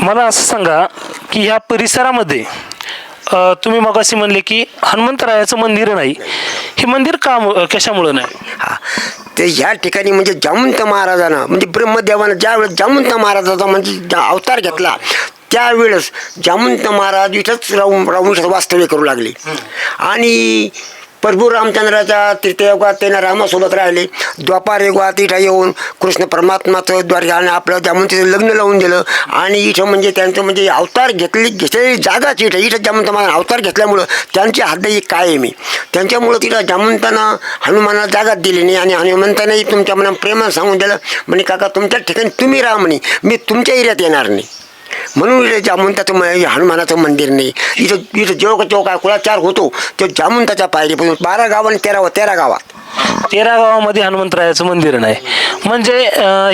मला असं सांगा की ह्या परिसरामध्ये तुम्ही तुम्ही असे म्हणले की हनुमंतरायाचं मंदिर नाही. हे मंदिर का कशामुळं नाही? हा ते ह्या ठिकाणी म्हणजे जामंत महाराजानं म्हणजे ब्रह्मदेवानं ज्यावेळेस जामंत महाराजाचा म्हणजे ज्या अवतार घेतला त्यावेळेस जामंत महाराज इथंच राहून राहून वास्तव्य करू लागले. आणि प्रभू रामचंद्राच्या तृतीयुगात त्याने रामासोबत राहिले. द्वापार युगात इथं येऊन कृष्ण परमात्माचं द्वारे आपलं जामवंतीचं लग्न लावून दिलं. आणि इथं म्हणजे त्यांचं म्हणजे अवतार घेतली घेतलेली जागाच इथं. इथं जामवंत अवतार घेतल्यामुळं त्यांची हातही काय आहे. मी त्यांच्यामुळं तिथं जामवंतानं हनुमानाला जागाच दिली नाही आणि हनुमंतानंही तुमच्या मनात प्रेमानं सांगून दिलं म्हणे काका तुमच्या ठिकाणी तुम्ही राहा म्हणे. मी तुमच्या एरियात येणार नाही. म्हणून इथे जामुंताचं म- हनुमानाचं मंदिर नाही. इथं इथं जेव्हा जेव्हा काय कुळाचार होतो तो जामवंताच्या पायरीपासून बारा गावांनी तेरा तेरा गावात. तेरा गावामध्ये हनुमंतरायाचं मंदिर नाही. म्हणजे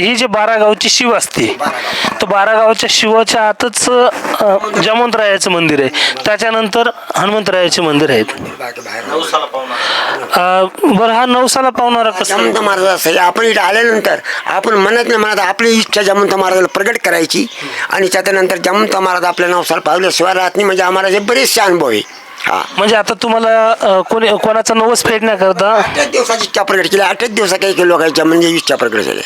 ही जे बारा गावची शिव असते तर बारा गावच्या शिवाच्या आतच जमवंतरायाचं मंदिर आहे. त्याच्यानंतर हनुमंतरायाचे मंदिर आहेत. बरं हा नवसाला पावणारा जमंत महाराज असेल आपण इथे आल्यानंतर आपण मनात नाही मनात आपली इच्छा जमंत महाराजाला प्रगट करायची. आणि त्याच्यानंतर जमंत महाराज आपल्या नवसाला पावल्याशिवाय राहत नाही. म्हणजे आम्हाला जे बरेचसे अनुभव आहे. हा. म्हणजे आता तुम्हाला अ, कोणी कोणाचा नवस फेडण्याकरता आठच दिवसाची इच्छा प्रगट केली आठच दिवसा काही लोकांच्या म्हणजे इच्छा प्रगट झाल्या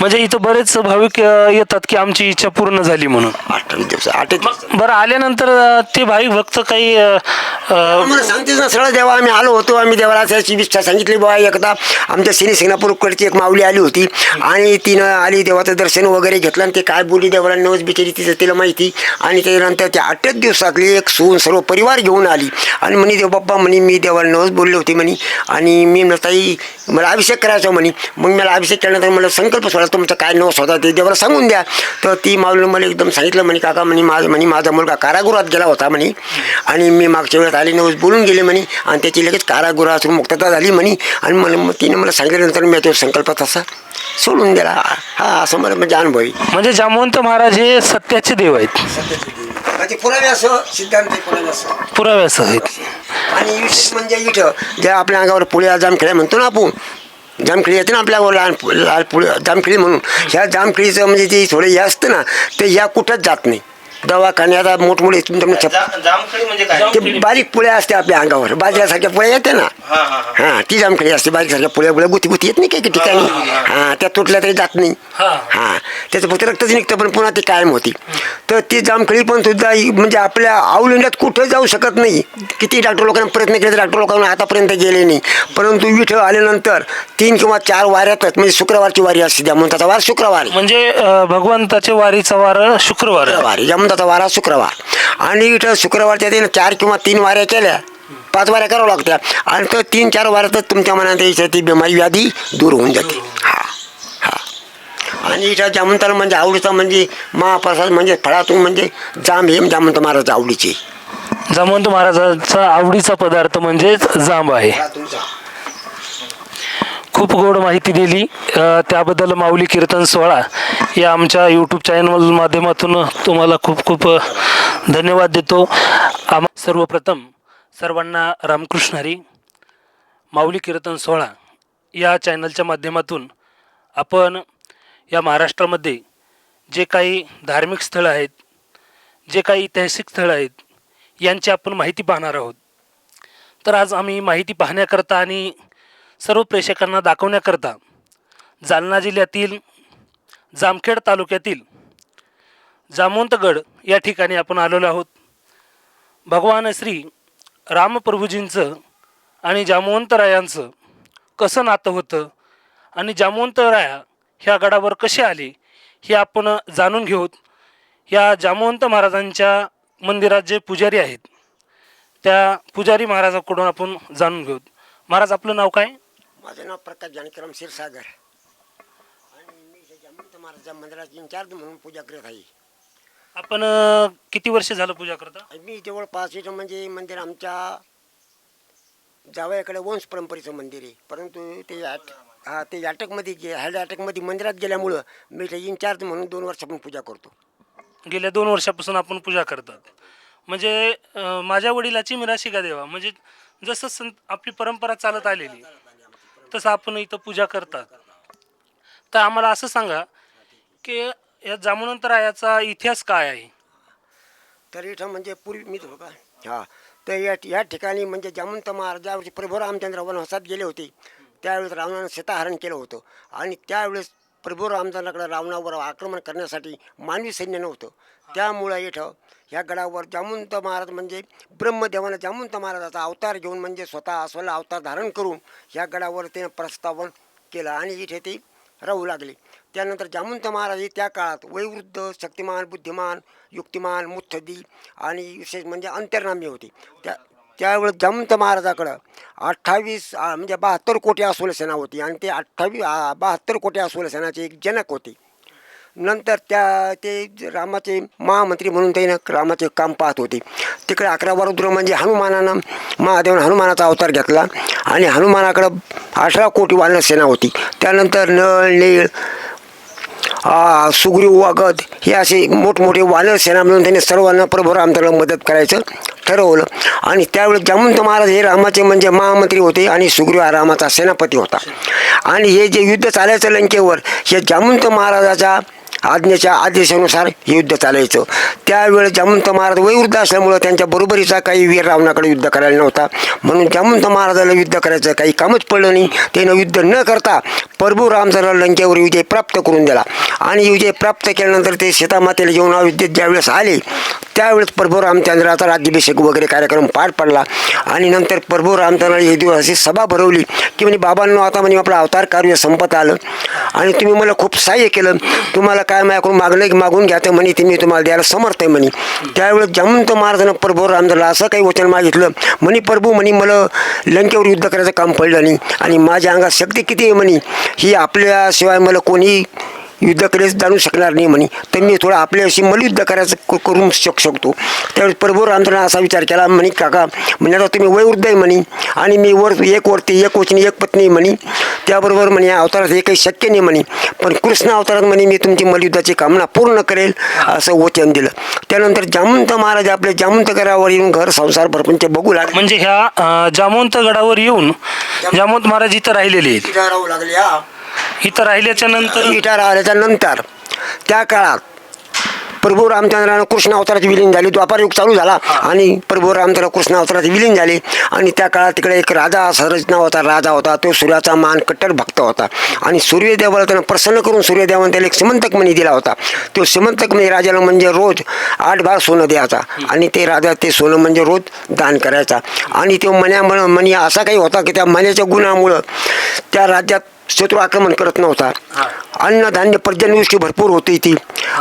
म्हणजे इथं बरेच भाविक अ, येतात की आमची इच्छा पूर्ण झाली म्हणून. दिवस बरं आल्यानंतर अ, ते भाविक भक्त काही अ, अ, आम्हाला सांगतेच ना सरळ देवा आम्ही आलो होतो आम्ही देवाला त्याची इच्छा सांगितली बाबा एकदा आमच्या सिने सिंगापूरकडची एक माऊली आली होती. आणि तिनं आली देवाचं दर्शन वगैरे घेतलं आणि ते काय बोलली देवाला नवस बिचारी तिचं तिला माहिती. आणि त्याच्यानंतर त्या आठच दिवसातली एक सून सर्व परिवार घेऊन आली. आणि म्हणे देव बाप्पा म्हणे मी देवाला नवस बोलले होते म्हणे. आणि मी म्हणलं, ताई मला अभिषेक करायचा म्हणे. मग मला अभिषेक केल्यानंतर मला संकल्प सोडा तुमचा काय नवस होता ते देवाला सांगून द्या. तर ती माऊलीनं मला एकदम सांगितलं म्हणे काका म्हणे माझं म्हणे माझा मुलगा कारागृहात गेला होता म्हणे. आणि मी मागच्या वेळेत आली नवस बोलून गेले म्हणे. आणि त्याची लगेच कारागृहातून मुक्तता झाली म्हणे. आणि मला मग तिने मला सांगितल्यानंतर मी तो संकल्प तसा सोडून दिला. हा असं मला म्हणजे अनुभव आहे. म्हणजे जामवंत महाराज हे सत्याचे देव आहेत. पुरावे असं सिद्धांत पुरावे असं. आहेत. आणि विशेष म्हणजे इथं ज्या आपल्या अंगावर पुळ्या जामखिळ्या म्हणतो ना आपण जामखिळी येते ना आपल्या लहान लाल पुळी जामखिळी म्हणून. ह्या जामखिळीचं म्हणजे ते थोडं हे असतं ना ते या कुठंच जात नाही. दवाखान्यात मोठमोठे तुमच्या छप जामखडी म्हणजे काय? ते बारीक पुळ्या असते आपल्या अंगावर. बाजऱ्यासारख्या पुळ्या येते ना? हा हा हा. हा ती जामखिळी असते. बारीक सारख्या पुळ्या पुळ्या गुती गुती येत नाही काही ठिकाणी. हा त्या तुटल्या तरी जात नाही. हा. हा त्याचं फक्त रक्तच निघतं पण पुन्हा ती कायम होती. तर ती जामखळी पण सुद्धा ही म्हणजे आपल्या औलिंड्यात कुठं जाऊ शकत नाही. किती डॉक्टर लोकांना प्रयत्न केले तर डॉक्टर लोकांना आतापर्यंत गेले नाही. परंतु विठं आल्यानंतर तीन किंवा चार वाऱ्यातच म्हणजे शुक्रवारची वारी असते त्याचा वार शुक्रवार. आहे. म्हणजे अ, भगवंताचे वारीचा वार शुक्रवार. आहे. शुक्रवार जमदाचा वारा शुक्रवार. आणि इथं शुक्रवारच्या दिन चार किंवा तीन वाऱ्या केल्या. पाच वाऱ्या करावं लागत्या. आणि तर तीन चार वाऱ्यातच तुमच्या मनात ती बिमारी व्याधी दूर होऊन जाते. हा हा. आणि इथं जामंताला म्हणजे आवडीचा म्हणजे महाप्रसाद म्हणजे फळातून म्हणजे जाम हे जामंत महाराज आवडीचे. जामवंत महाराजांचा आवडीचा पदार्थ म्हणजे जांब आहे. खूप गोड माहिती दिली. त्याबद्दल माऊली कीर्तन सोहळा या आमच्या यूट्यूब चॅनल माध्यमातून तुम्हाला खूप खूप धन्यवाद देतो. आम सर्वप्रथम सर्वांना रामकृष्ण हरी. माऊली कीर्तन सोहळा या चॅनलच्या माध्यमातून आपण या महाराष्ट्रामध्ये जे काही धार्मिक स्थळं आहेत जे काही ऐतिहासिक स्थळं आहेत यांची आपण माहिती पाहणार आहोत. तर आज आम्ही माहिती पाहण्याकरता आणि सर्व प्रेक्षकांना दाखवण्याकरता जालना जिल्ह्यातील जामखेड तालुक्यातील जामवंतगड या ठिकाणी आपण आलेलो आहोत. भगवान श्री रामप्रभूजींचं आणि जामवंतरायांचं कसं नातं होतं आणि जामवंतराया ह्या गडावर कसे आले हे आपण जाणून घेऊत. या जामवंत महाराजांच्या मंदिरात जे पुजारी आहेत त्या पुजारी महाराजाकडून आपण जाणून घेऊत. महाराज आपलं नाव काय? माझं नाव प्रकाश जानकीराम क्षीरसागर. आणि मी जामंत महाराजच्या मंदिरात इन्चार्ज म्हणून पूजा करत आहे. आपण अं, किती वर्ष झालं पूजा करता? मी जवळपास इथं म्हणजे मंदिर आमच्या जावयाकडे वंश परंपरेचं मंदिर आहे. परंतु ते हा ते अटकमध्ये गे हॅड अटकमध्ये मंदिरात गेल्यामुळं मी इथे इन्चार्ज म्हणून दोन वर्षापासून पूजा करतो. गेल्या दोन वर्षापासून आपण पूजा करतात. म्हणजे अं, माझ्या वडिलाची मिराशी का देवा. म्हणजे जसं संत आपली परंपरा चालत आलेली तसं आपण इथं पूजा करतात. तर आम्हाला असं सांगा की या जामुनंतर याचा इतिहास काय आहे? तर इथं म्हणजे पूर्वी मी हो का हां. तर या या ठिकाणी म्हणजे जामंत महाराज ज्यावेळी प्रभू रामचंद्र वनवासात गेले होते. त्यावेळेस रावणानं सीताहरण केलं होतं. आणि त्यावेळेस प्रभू रामचंद्राकडे रावणावर आक्रमण करण्यासाठी मानवी सैन्य नव्हतं. त्यामुळं इथं ह्या गडावर जामुंत महाराज म्हणजे ब्रह्मदेवानं जामुंत महाराजाचा अवतार घेऊन म्हणजे स्वतः अस्वला अवतार धारण करून ह्या गडावर त्यानं प्रस्तावन केलं आणि इथे ते राहू लागले. त्यानंतर जामुंत महाराज हे त्या काळात वयवृद्ध शक्तिमान बुद्धिमान युक्तिमान मुत्सदी आणि विशेष म्हणजे अंतर्नामी होते. त्या त्यावेळेस जमत महाराजाकडं अठ्ठावीस म्हणजे बहात्तर कोटी अस्वल सेना होती आणि ते अठ्ठावीस बहात्तर कोटी अस्वल सेनाचे एक जनक होते. नंतर त्या ते रामाचे महामंत्री म्हणून ते ना रामाचे काम पाहत होते. तिकडे अकरा रुद्र म्हणजे हनुमानानं महादेवानं हनुमानाचा अवतार घेतला आणि हनुमानाकडं अठरा कोटी वानर सेना होती. त्यानंतर नळ नीळ सुग्रीव वागद हे असे मोठमोठे वानर सेना मिळून त्यांनी सर्वांना प्रभू रामचंद्राला मदत करायचं ठरवलं. आणि त्यावेळेस जामंत महाराज हे रामाचे म्हणजे महामंत्री होते आणि सुग्रीव हा रामाचा सेनापती होता. आणि हे जे युद्ध चालायचं लंकेवर हे जामंत महाराजाच्या आज्ञेच्या आदेशानुसार युद्ध चालायचं. त्यावेळेस जामंत महाराज वयवृद्ध असल्यामुळं त्यांच्या बरोबरीचा काही वीर रावणाकडे युद्ध करायला नव्हता. म्हणून जामंत महाराजाला युद्ध करायचं काही कामच पडलं नाही. त्यानं युद्ध न करता प्रभू रामचंद्र लंकेवर विजय प्राप्त करून दिला. आणि विजय प्राप्त केल्यानंतर ते सीतामातेला जेवण अयोध्येत ज्यावेळेस आले त्यावेळेस प्रभू रामचंद्राचा राज्याभिषेक वगैरे कार्यक्रम पार पडला. आणि नंतर प्रभू रामचंद्राने एक दिवस अशी सभा भरवली की म्हणजे बाबांनो आता म्हणजे आपलं अवतार कार्य संपत आलं. आणि तुम्ही मला खूप सहाय्य केलं. तुम्हाला काय माझ्याकडून मागणं की मागून घ्या तर म्हणे ते मी तुम्हाला द्यायला समर्थ आहे म्हणे. त्यावेळेस जमंत महाराजांना प्रभू रामचंद्रला असं काही वचन मागितलं. म्हणे प्रभू म्हणे मला लंकेवर युद्ध करायचं काम पडलं नाही. आणि माझ्या अंगात शक्ती किती आहे म्हणे ही आपल्याशिवाय मला कोणी युद्धाकडे जाणू शकणार नाही म्हणे. तर मी थोडं आपल्याशी मल्लयुद्ध करायचं क- करून शक शकतो. त्यावेळेस प्रभू रामचंद्राने असा विचार केला म्हणे काका म्हणजे आता तुम्ही वयोवृद्ध आहे म्हणे. आणि मी वर एक वरती एक वचनी एक पत्नी म्हणे. त्याबरोबर म्हणे या अवतारात हे काही शक्य नाही म्हणे. पण कृष्ण अवतारात म्हणे मी तुमची मल्लयुद्धाची कामना पूर्ण करेल असं वचन दिलं. त्यानंतर जामंत महाराज आपले जामंत घरावर येऊन घर संसार प्रपंच बघू लागले. म्हणजे ह्या अं, जामवंत गडावर येऊन जामवंत महाराज इथं राहिलेले आहेत. राहू लागले हा. इथं राहिल्याच्या नंतर इटार आल्याच्यानंतर त्या काळात प्रभू रामचंद्रानं कृष्ण अवताराची विलीन झाली द्वापार युग चालू झाला आणि प्रभू रामचंद्र कृष्ण अवताराची विलीन झाले आणि त्या काळात तिकडे एक राजा सरज नावाचा राजा होता तो सूर्याचा मान कट्टर भक्त होता. आणि सूर्यदेवाला त्यानं प्रसन्न करून सूर्यदेवाने त्याला एक सिमंतक मणी दिला होता. तो सिमंतक मणी राजाला म्हणजे रोज आठ बार सोनं द्यायचा आणि ते राजा ते सोनं म्हणजे रोज दान करायचा. आणि तो मण्या मणी असा काही होता की त्या मण्याच्या गुणामुळं त्या राज्यात शत्रू आक्रमण करत नव्हता. अन्नधान्य पर्जन्यवृष्टी भरपूर होती ती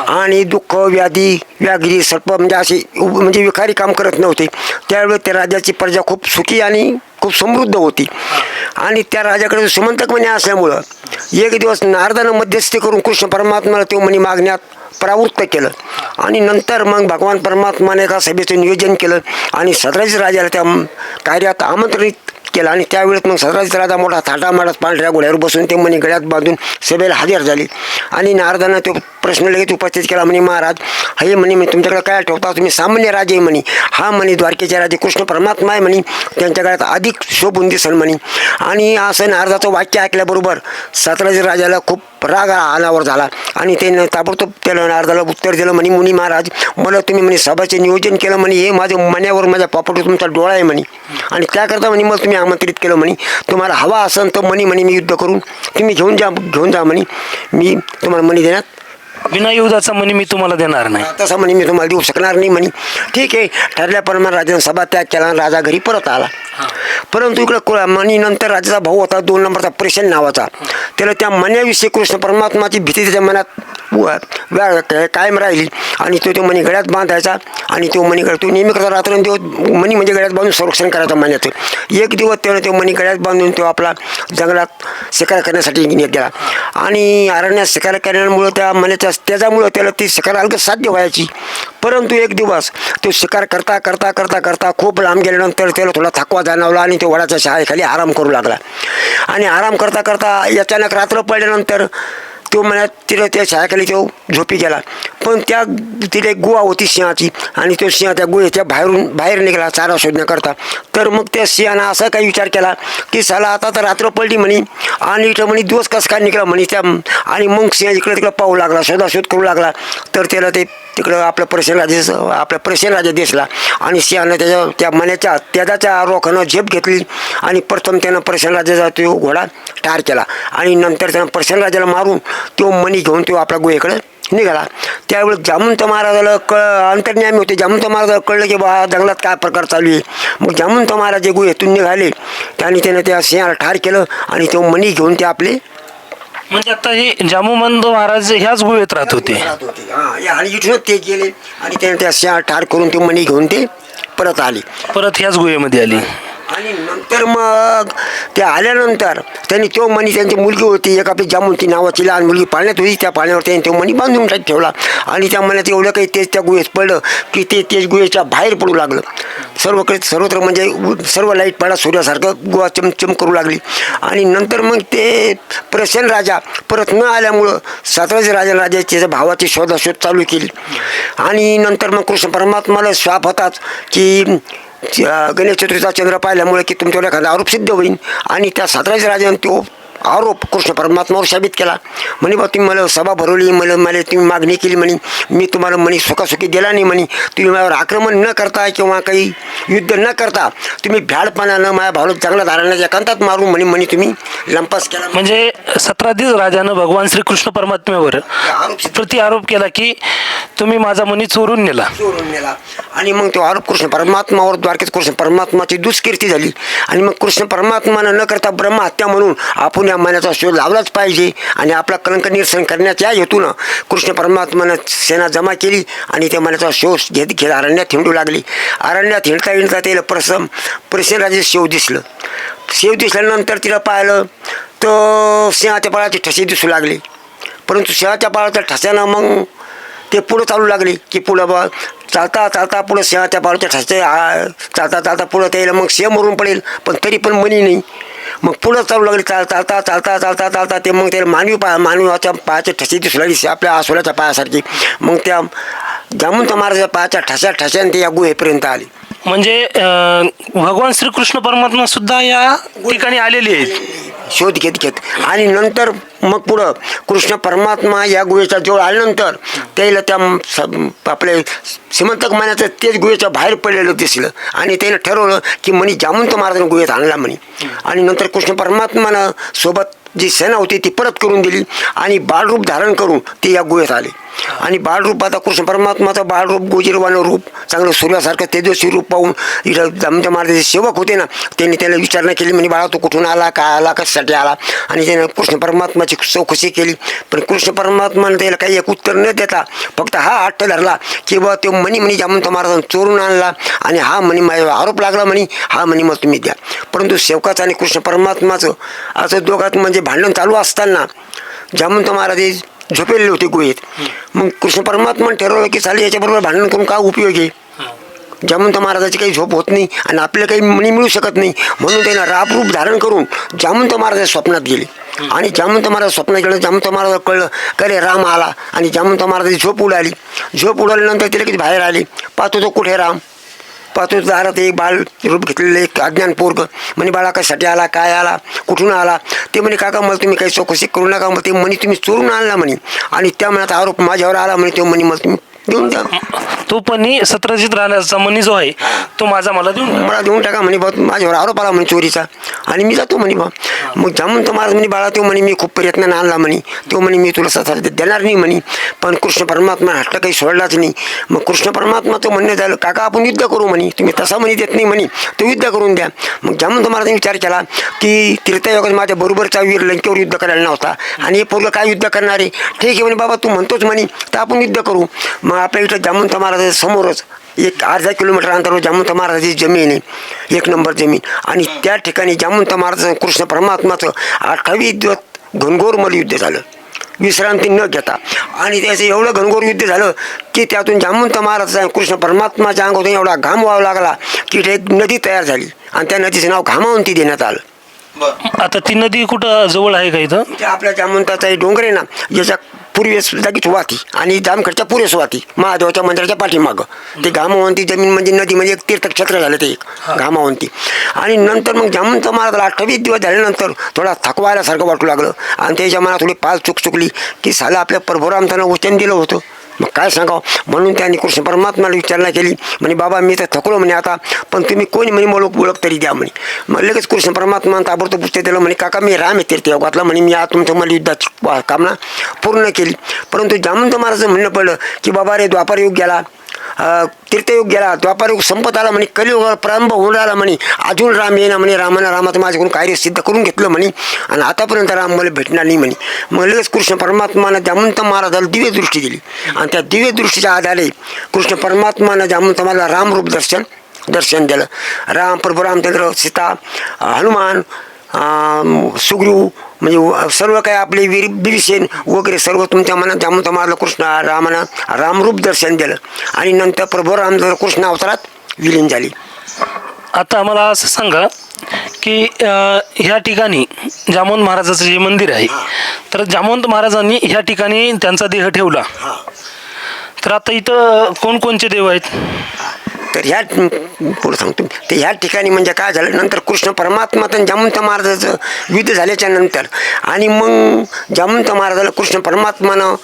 आणि दुःख व्याधी व्याघ्री सर्प म्हणजे असे म्हणजे विखारी काम करत नव्हते. त्यावेळेस त्या राज्याची प्रजा खूप सुखी आणि खूप समृद्ध होती. आणि त्या राजाकडे सुमंतक म्हणे असल्यामुळं एक दिवस नारदानं मध्यस्थी करून कृष्ण परमात्म्याला तो म्हणे मागण्यात परावृत्त केलं. आणि नंतर मग भगवान परमात्माने एका सभेचं नियोजन केलं. आणि सदराज राजाला त्या कार्यात आमंत्रित केला. आणि त्यावेळेस मग सदराज राजा मोठा थाटामाटात पांढऱ्या घोड्यावर बसून ते म्हणे गळ्यात बांधून सभेला हजर झाले. आणि नारदानं तो प्रश्न लगेच उपस्थित केला म्हणे महाराज हे म्हणे मी तुमच्याकडे काय ठेवता? तुम्ही सामान्य राजे म्हणे. हा म्हणे द्वारकेचे राजे कृष्ण परमात्मा आहे म्हणे. त्यांच्या गळ्यात अधिक शोभून दिसल म्हणे. आणि असं नारदाचं वाक्य ऐकल्याबरोबर सतराजी राजाला खूप राग अनावर झाला. आणि त्यानं ताबडतोब त्याला नारदाला उत्तर दिलं म्हणे मुनी महाराज मला तुम्ही म्हणे सभाचे नियोजन केलं म्हणे. हे माझ्या मण्यावर माझ्या पापटी तुमचा डोळा आहे म्हणे. आणि त्याकरता म्हणे मला तुम्ही आमंत्रित केलं म्हणे. तुम्हाला हवा असेल तर म्हणे म्हणे मी युद्ध करून तुम्ही घेऊन जा घेऊन जा म्हणे. मी तुम्हाला म्हणे देण्यात बिना युद्धाचा मनी मी तुम्हाला देणार नाही. तसं म्हणे मी तुम्हाला देऊ शकणार नाही म्हणे. ठीक आहे ठरल्याप्रमाणे राजाने सभा त्याग केला राजा घरी परत आला. परंतु इकडं मणी नंतर राजाचा भाऊ होता दोन नंबरचा प्रेशन नावाचा. त्याला त्या मण्याविषयी कृष्ण परमात्माची भीती त्याच्या मनात व- व्या- कायम राहिली. आणि तो तो मणी गळ्यात बांधायचा. आणि तो मणी गळ तो नेहमी करता रात्र दिवस मणी म्हणजे गळ्यात बांधून संरक्षण करायचं मण्याचं एक दिवस त्यानं तो मणी गळ्यात बांधून तो आपला जंगलात शिकार करण्यासाठी नेत गेला. आणि अरण्यात शिकार करण्यामुळं त्या मण्याच्या त्याच्यामुळं त्याला ती शिकार अलग साध्य व्हायची. परंतु एक दिवस तो शिकार करता करता करता करता खूप लांब गेल्यानंतर त्याला थोडा थकवा जाणवला आणि तो वडाच्या शाळेखाली आराम करू लागला. आणि आराम करता करता अचानक रात्र पडल्यानंतर तो म्हणत तिला त्या छायाखाली तो झोपी गेला. पण त्या तिला एक गुहा होती सिंहाची आणि तो सिंह त्या गुहेच्या बाहेरून बाहेर निघाला चारा शोधण्याकरता. तर मग त्या सिंहानं असा काही विचार केला की साला आता तर रात्र पडली म्हणे आणि इथं म्हणे दिवस कसं काय निघाला म्हणे त्या आणि मग सिंह इकडे तिकडे पाहू लागला शोधाशोध करू लागला. तर त्याला ते तिकडं आपल्या प्रसेन दिस आपल्या प्रसेन राजा दिसला. आणि सिंहानं त्याच्या त्या मण्याच्या त्याच्या रोखानं झेप घेतली. आणि प्रथम त्यानं प्रसेन तो घोडा ठार केला. आणि नंतर त्यानं प्रसेन मारून तो मणी घेऊन तो आपल्या गुहेकडे निघाला. त्यावेळेस जामंत महाराजाला क अंतर्यामी होते. जामंत महाराजाला कळलं की बा जंगलात काय प्रकार चालू आहे? मग जामंत महाराज जे गुहेतून निघाले त्याने त्याने त्या सिंहाला ठार केलं. आणि तो मणी घेऊन ते आपले म्हणजे आता हे जामूमंद महाराज ह्याच गुहेत राहत होते. राहत होते. हां या- आणि इथूनच ते गेले आणि त्याने त्या सिंहा ठार करून ते मणी घेऊन ते परत आले. परत ह्याच गुहेमध्ये आली. आणि नंतर मग ते आल्यानंतर त्यांनी तो मणी त्यांची मुलगी होती एक आपली जामुनची नावाची लहान मुलगी पाळण्यात होती. त्या पाळण्यावर त्यांनी तो मणी बांधून टाक ठेवला. आणि त्या मण्यात एवढं काही तेज त्या गुहेत पडलं की ते तेज गुहेच्या बाहेर पडू लागलं. सर्वकडे सर्वत्र म्हणजे सर्व लाइट पडा सूर्यासारखं गुहा चमचम करू लागली. आणि नंतर मग ते प्रसन्न राजा परत न आल्यामुळं सातराजे राजा राजा त्याच्या भावाची शोधाशोध चालू केली. आणि नंतर मग कृष्ण परमात्माला श्वाप होताच की गणेश चतुर्थीचा चंद्र पाहिल्यामुळे की तुमच्यावर एखादा आरोप सिद्ध होईल आणि त्या सातराज राजाने तो आरोप कृष्ण परमात्मावर साबित केला. म्हणे बा तुम्ही मला सभा भरवली मला मला तुम्ही मागणी केली म्हणे. मी तुम्हाला म्हणे सुखासुखी दिला नाही म्हणे. तुम्ही माझ्यावर आक्रमण न करता किंवा काही युद्ध न करता तुम्ही भ्याडपणानं माझ्या भावाला चांगल्या धारणाच्या एकांतात मारून म्हणे म्हणे तुम्ही. लंपास केला म्हणजे सतराधीच राजानं भगवान श्रीकृष्ण परमात्म्यावर आरोप सिद्ध प्रति आरोप केला की तुम्ही माझा मनी चोरून नेला. चोरून नेला. आणि मग तो आरोप कृष्ण परमात्मावर द्वारकेत कृष्ण परमात्माची दुष्कीर्ती झाली. आणि मग कृष्ण परमात्मानं न करता ब्रह्महत्या म्हणून आपण या मनाचा शोध लावलाच पाहिजे आणि आपला कलंक निरसन करण्याच्या हेतूनं कृष्ण परमात्मानं सेना जमा केली आणि त्या मनाचा शोध घेत घेत अरण्यात हिंडू लागली. अरण्यात हिंडता हिंडता त्याला प्रसम प्रसेनराजे शेव दिसलं. शेव दिसल्यानंतर तिला पाहिलं तर सिंहाच्या पाळाचे ठसे दिसू लागले. परंतु सिंहाच्या पाळाच्या ठस्यानं मग ते पुढं चालू लागले की पुढं बा चालता चालता पुढं सिंहाच्या बाळूच्या ठसते चालता चालता पुढं त्याला मग सिंह मरून पडेल. पण तरी पण मनी नाही. मग पुढं चालू लागले चाल चालता चालता चालता चालता ते मग त्याला मानवी पा मानवाच्या पायाच्या ठसे दिसू लागली आपल्या आसोल्याच्या पायासारखी. मग त्या जामून महाराजाच्या पायाच्या ठस्या ठस्याने ते या गुहेपर्यंत आले. म्हणजे अं, भगवान श्रीकृष्ण परमात्मा सुद्धा या ठिकाणी आलेले आहेत. शोध घेत घेत. आणि नंतर मग पुढं कृष्ण परमात्मा या गुहेच्या जवळ आल्यानंतर त्याला त्या म- स- आपले श्रीमंतक मानाचं तेच गुहेच्या बाहेर पडलेलं दिसलं. आणि त्यानं ठरवलं की म्हणी जामंत तो गुहेत आणला म्हणे. आणि नंतर कृष्ण परमात्मानं सोबत जी सेना होती ती परत करून दिली आणि बाळरूप धारण करून ते या गुहेत आले. आणि बाळरूप आता कृष्ण परमात्माचं बाळरूप गोजीरवानं रूप चांगलं सूर्यासारखं तेजस्वी रूप पाहून इथं जमच्या महाराजाचे सेवक होते ना त्यांनी त्याला विचारणा केली म्हणजे बाळा तू कुठून आला काय आला कशासाठी आला? आणि त्यानं कृष्ण परमात्माची चौकशी केली. पण कृष्ण परमात्मानं त्याला काही एक उत्तर न देता फक्त हा हट्ट धरला की बा तो मणी म्हणी जामंत महाराजांना चोरून आणला आणि हा म्हणी माझ्यावर आरोप लागला म्हणी हा म्हणी मग तुम्ही द्या. परंतु सेवकाचं आणि कृष्ण परमात्माचं असं दोघात म्हणजे भांडण चालू असताना जामंत महाराज हे झोपेले होते गुहेत. मग कृष्ण परमात्मा ठरवलं की चालेल याच्याबरोबर भांडण करून काय उपयोग आहे? जामंत महाराजाची काही झोप होत नाही आणि आपल्याला काही मणी मिळू शकत नाही. म्हणून त्यानं रापरूप धारण करून जामंत महाराज स्वप्नात गेले. आणि जामंत महाराज स्वप्नात गेलं जामंत महाराज कळलं का रे राम आला? आणि जामंत महाराजाची झोप उडाली. झोप उडाल्यानंतर तिला किती बाहेर आले? पाहतो तो कुठे राम? पाहतो दारात एक बाल रूप घेतलेलं एक अज्ञान पोरग. म्हणे बाळा कशासाठी आला काय आला कुठून आला? ते म्हणे काका मला तुम्ही काही चौकशी करू नका. मग ते म्हणे तुम्ही चोरून आणला म्हणे. आणि त्या मनात आरोप माझ्यावर आला म्हणे तो म्हणे मला तुम्ही देऊन द्या तो पण सत्रजित राहण्याचा मनी जो आहे तो माझा मला देऊन मला देऊन टाका म्हणे बा माझ्यावर आरोप आला म्हणे चोरीचा. आणि मी जातो म्हणे बा मग जामून तर महाराज म्हणे बाळा तो म्हणे मी खूप प्रयत्नानं आणला म्हणे. तो म्हणे मी तुला सत्र देणार नाही म्हणे. पण कृष्ण परमात्मा हट्ट काही सोडलाच नाही. मग कृष्ण परमात्मा तो म्हणणं झालं काका आपण युद्ध करू म्हणे. तुम्ही तसा म्हणे देत नाही म्हणे. तो युद्ध करून द्या. मग जामून तर महाराजांनी विचार केला की तीर्थयोगात माझ्या बरोबरचा वीर लंकेवर युद्ध करायला नव्हता. आणि हे पोरगं काय युद्ध करणार? आहे ठीक आहे म्हणे बाबा तू म्हणतोच म्हणे तर आपण युद्ध करू. मग आपल्या इथं जामंत महाराज समोरच. एक अर्धा किलोमीटर अंतरावर जामंत महाराजाची जमीन आहे. एक नंबर जमीन. आणि त्या ठिकाणी जामंत महाराज कृष्ण परमात्माचं अठ्ठावीस दिवस घनघोर युद्ध झालं. विश्रांती न घेता. आणि त्याचं एवढं घनघोर युद्ध झालं की त्यातून जामंत महाराजाचा कृष्ण परमात्माच्या अंगातून एवढा घाम व्हावा लागला की इथे एक नदी तयार झाली. आणि त्या नदीचं नाव घामावंती देण्यात आलं. आता ती नदी कुठं जवळ आहे का इथं? ते आपल्या जामंताचा डोंगर आहे ना याच्या पूर्वेस जागीच वाहती. आणि जामखेडच्या पुरेस वाहती. महादेवाच्या मंदिराच्या पाठीमागं. ते घामावंती जमीन म्हणजे नदी म्हणजे एक तीर्थक्षेत्र झालं ते एक. घामावंती. आणि नंतर मग जामंत महाराजाला अठ्ठावीस दिवस झाल्यानंतर थोडा थकवा आल्यासारखं वाटू लागलं. आणि त्याच्या मनात थोडी पाच चूक चुकली की साला आपल्या प्रभुरामतानं वचन दिलं होतं. मग काय सांगावं? म्हणून त्यांनी कृष्ण परमात्माला विचारणा केली. म्हणे बाबा मी तर थकलो म्हणे आता पण तुम्ही कोणी म्हणे मला ओळख तरी द्या म्हणे. मग लगेच कृष्ण परमात्मा ताबडतोब पुस्तक दिलं म्हणे काका मी राम आहे योगातला म्हणे मी आज तुमचं मला युद्धाची कामना पूर्ण केली. परंतु जामंत महाराजचं म्हणणं पडलं की बाबा रे द्वापार योग गेला तीर्थयोग गेला द्वापारयुग संपत आला म्हणे कलियुगाला प्रारंभ होऊन राहिला म्हणे अजून राम येईना म्हणे रामानं रामाचं माझ्याकडून कार्य सिद्ध करून घेतलं म्हणे आणि आतापर्यंत राम मला भेटणार नाही म्हणे मग लगेच कृष्ण परमात्मानं जामंत महाराजाला दिव्य दृष्टी दिली आणि त्या दिव्य दृष्टीच्या आधारे कृष्ण परमात्मानं जामंत महाराजाला रामरूप दर्शन दर्शन दिलं राम प्रभू रामचंद्र सीता हनुमान सुग्रीव म्हणजे सर्व काही आपले वीर बिरसेन वगैरे सर्व तुमच्या मनात जामून तुम्हाला कृष्ण रामानं रामरूप दर्शन दिलं. आणि नंतर प्रभू रामचंद्र कृष्ण अवतारात विलीन झाली. आता मला असं सांगा की ह्या ठिकाणी जामवंत महाराजाचं जे मंदिर आहे तर जामवंत महाराजांनी ह्या ठिकाणी त्यांचा देह ठेवला. तर आता इथं कोणकोणचे देव आहेत? तर ह्या पुढं सांगतो तर ह्या ठिकाणी म्हणजे काय झालं नंतर कृष्ण परमात्मा तर जामंत महाराजाचं युद्ध झाल्याच्यानंतर आणि मग जामंत महाराजाला कृष्ण परमात्मानं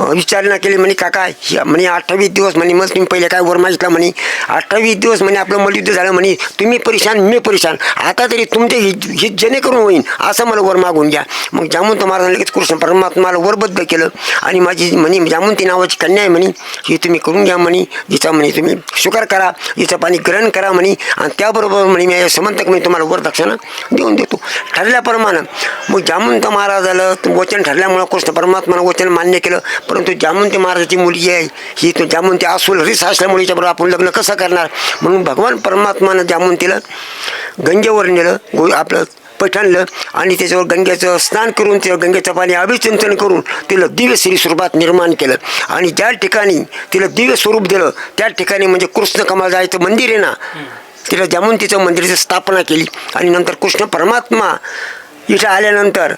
विचारणा केली म्हणे काका ह्या- म्हणे अठ्ठावीस दिवस म्हणे मग तुम्ही पहिले काय वर मागितला म्हणे अठ्ठावीस दिवस म्हणे आपलं मलयुद्ध झालं म्हणे तुम्ही परेशान मी परेशान आता तरी तुमचे हे जेणेकरून होईन असं मला वर मागून घ्या मग जामंत महाराजांनी लगेच कृष्ण परमात्माला वरबद्ध केलं आणि माझी म्हणे जामंती नावाची कन्या आहे म्हणे ही तुम्ही करून घ्या म्हणे जिचा म्हणे तुम्ही स्वीकार करा हिचं पाणी ग्रहण करा म्हणे. आणि त्याबरोबर म्हणे मी समंतक मी तुम्हाला वरदक्षिणा देऊन देतो. ठरल्याप्रमाणे मग जामंत महाराजाला वचन ठरल्यामुळं कृष्ण परमात्मानं वचन मान्य केलं. परंतु जामंती महाराजाची मुलगी आहे ही तो जामंती असूल हरीस असल्यामुळे याच्याबरोबर आपण लग्न कसं करणार? म्हणून भगवान परमात्मानं जामंतीला गंजेवर नेलं गो आपलं पैठणलं आणि त्याच्यावर गंगेचं स्नान करून त्याच्यावर गंगेचं पाणी अभिचिंतन करून तिला दिव्य श्री स्वरूपात निर्माण केलं. आणि ज्या ठिकाणी तिला दिव्य स्वरूप दिलं त्या ठिकाणी म्हणजे कृष्ण कमल जायचं मंदिर आहे ना तिला जमून तिचं मंदिराची स्थापना केली. आणि नंतर कृष्ण परमात्मा इथं आल्यानंतर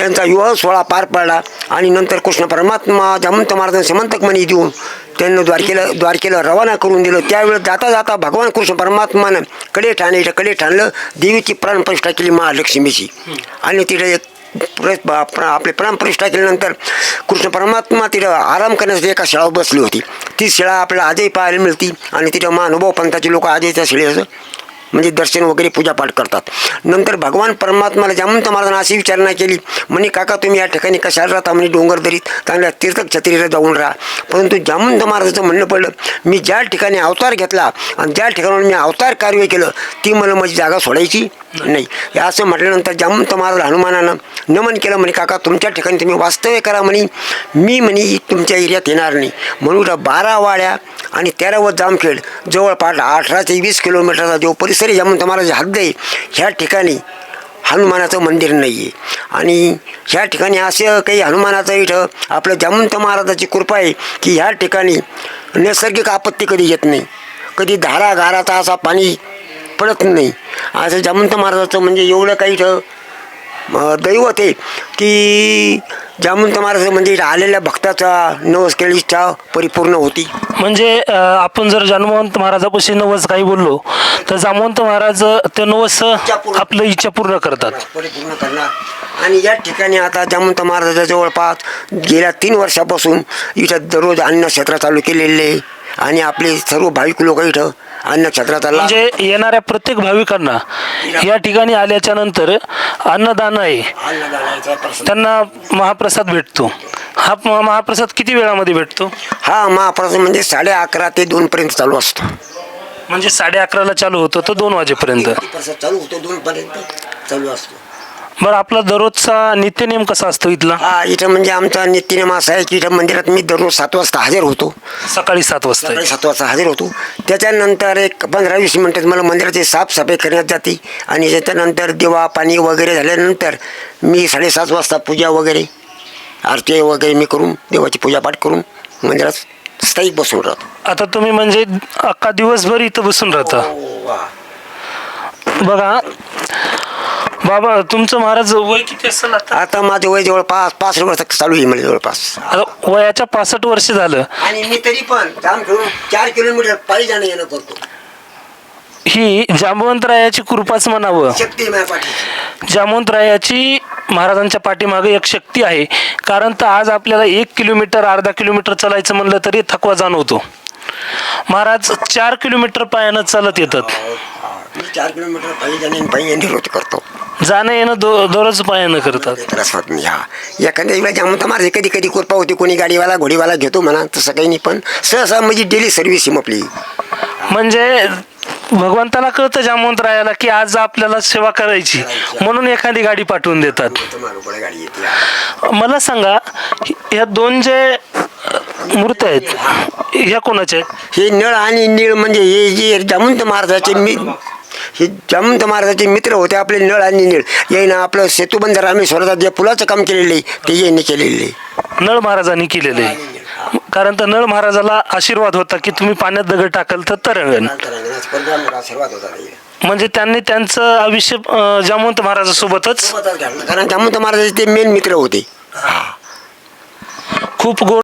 त्यांचा विवाह सोहळा पार पडला आणि नंतर कृष्ण परमात्मा जमंत महाराजांना समंतकमणी देऊन त्यांना द्वारकेला द्वारकेला रवाना करून दिलं. त्यावेळेस जाता जाता भगवान कृष्ण परमात्मानं कडे ठाणे कडे ठाणलं. देवीची प्राणप्रतिष्ठा केली महालक्ष्मीची. आणि तिथे एक प्र- प्राणप्रतिष्ठा केल्यानंतर कृष्ण परमात्मा तिथं आराम करण्यासाठी एका शाळा बसली होती. ती शाळा आपल्याला आजही पाहायला मिळती आणि तिथं महानुभाव पंथाचे लोक आजही त्या शिळेचं म्हणजे दर्शन वगैरे पूजापाठ करतात. नंतर भगवान परमात्माला जामून महाराजांना अशी विचारणा केली. म्हणे काका तुम्ही या ठिकाणी कशाला राहता? म्हणे डोंगरदरीत चांगल्या तीर्थक्षत्रीला जाऊन राहा. परंतु जामून महाराजाचं म्हणणं पडलं मी ज्या ठिकाणी अवतार घेतला आणि ज्या ठिकाणावर मी अवतार कार्य केलं ती मला माझी जागा सोडायची. नाही. हे असं म्हटल्यानंतर जामंत महाराज हनुमानानं नमन केलं म्हणे काका तुमच्या ठिकाणी तुम्ही वास्तव्य करा म्हणे. मी म्हणे तुमच्या एरियात येणार नाही. म्हणून बारा वाड्या आणि तेरा व जामखेड जवळपास अठरा ते वीस किलोमीटरचा जो परिसर आहे जामंत महाराज हद्द आहे ह्या ठिकाणी हनुमानाचं मंदिर नाही आहे आणि ह्या ठिकाणी असं काही हनुमानाचं इथं आपलं जामंत महाराजाची कृपा आहे की ह्या ठिकाणी नैसर्गिक आपत्ती कधी येत नाही. कधी धारा गाराचा असा पाणी पडत नाही असं जामंत महाराजाचं म्हणजे एवढं काही दैवत आहे की जामंत महाराज म्हणजे आलेल्या भक्ताचा नवस केली इच्छा परिपूर्ण होती म्हणजे आपण जर जामवंत महाराजापाशी नवस काही बोललो तर जामवंत महाराज ते नवस. आपलं इच्छा पूर्ण करतात परिपूर्ण करणार आणि या ठिकाणी आता जामंत महाराजा जवळपास गेल्या तीन वर्षापासून इथं दररोज अन्नक्षेत्र चालू केलेले आहे. आणि आपले सर्व भाविक लोक इथं अन्नक्षेत्राचा लाभ म्हणजे येणाऱ्या प्रत्येक भाविकांना या ठिकाणी आल्याच्यानंतर अन्नदान आहे. त्यांना महाप्रसाद भेटतो. हा महाप्रसाद किती वेळामध्ये भेटतो? हा महाप्रसाद म्हणजे साडे अकरा ते दोन पर्यंत चालू असतो. म्हणजे साडे अकराला चालू होतो तर दोन वाजेपर्यंत. चालू होतो दोन पर्यंत चालू असतो. बरं आपला दररोजचा नित्यनेम कसा असतो इथला? हा इथं म्हणजे आमचा नित्यनेम असा आहे की इथं मंदिरात मी दररोज सात वाजता हजर होतो. सकाळी सात वाजता. सकाळी सात वाजता हजर होतो. त्याच्यानंतर एक पंधरा वीस मिनटात मला मंदिराची साफसफाई करण्यात जाते आणि त्याच्यानंतर दिवा पाणी वगैरे झाल्यानंतर मी साडेसात वाजता पूजा वगैरे आरती वगैरे मी करून देवाची पूजापाठ करून मंदिरात स्थायिक बसून राहतो. आता तुम्ही म्हणजे अख्खा दिवसभर इथं बसून राहता? बघा बाबा तुमचं महाराज वय किती असेल आता? आता माझं वय जवळपास पाच वर्ष चालू आहे म्हणजे जवळपास. आता वयाच्या पासष्ट वर्ष झालं. आणि मी तरी पण जाम खेळून चार किलोमीटर पायी जाणं येणं करतो. ही जांबवंतरायाची कृपाच म्हणावं. शक्ती आहे माझ्या पाठीची जामवंतरायाची महाराजांच्या पाठीमागे एक शक्ती आहे. कारण तर आज आपल्याला एक किलोमीटर अर्धा किलोमीटर चालायचं म्हणलं तरी थकवा जाणवतो. महाराज चार किलोमीटर पायानं चालत येतात. मी चार किलोमीटर पायी जाणे पायी येणे रोज करतो. जाणं येणं दो दररोज पायानं करतात. त्रास होत नाही हा. एखाद्या वेळेला जामून तर माझे कधी कधी कृपा होती कोणी गाडीवाला घोडीवाला घेतो म्हणा तसं काही नाही पण सहसा म्हणजे डेली सर्व्हिस आपली. म्हणजे भगवंताला कळतं जामवंतरायाला की आज आपल्याला सेवा करायची. म्हणून एखादी गाडी पाठवून देतात. तुम्हाला गाडी येते. मला सांगा ह्या दोन जे मूर्ती आहेत ह्या कोणाच्या आहेत? हे नळ आणि नीळ म्हणजे हे जे जामंत महाराजाचे मी हे जामंत महाराजाचे मित्र होते आपले नळ आणि नीळ. यानं आपलं सेतुबंध रामेश्वराचं जे पुलाचं काम केलेलं आहे ते यांनी केलेलं. आहे नळ महाराजांनी केलेले. आहे कारण तर नळ महाराजाला आशीर्वाद होता की तुम्ही पाण्यात दगड टाकल तर तरंगण आशीर्वाद होता ते. म्हणजे त्यांनी त्यांचं आयुष्य जामवंत महाराजासोबतच कारण जामंत महाराजाचे ते मेन मित्र होते. खूप गोड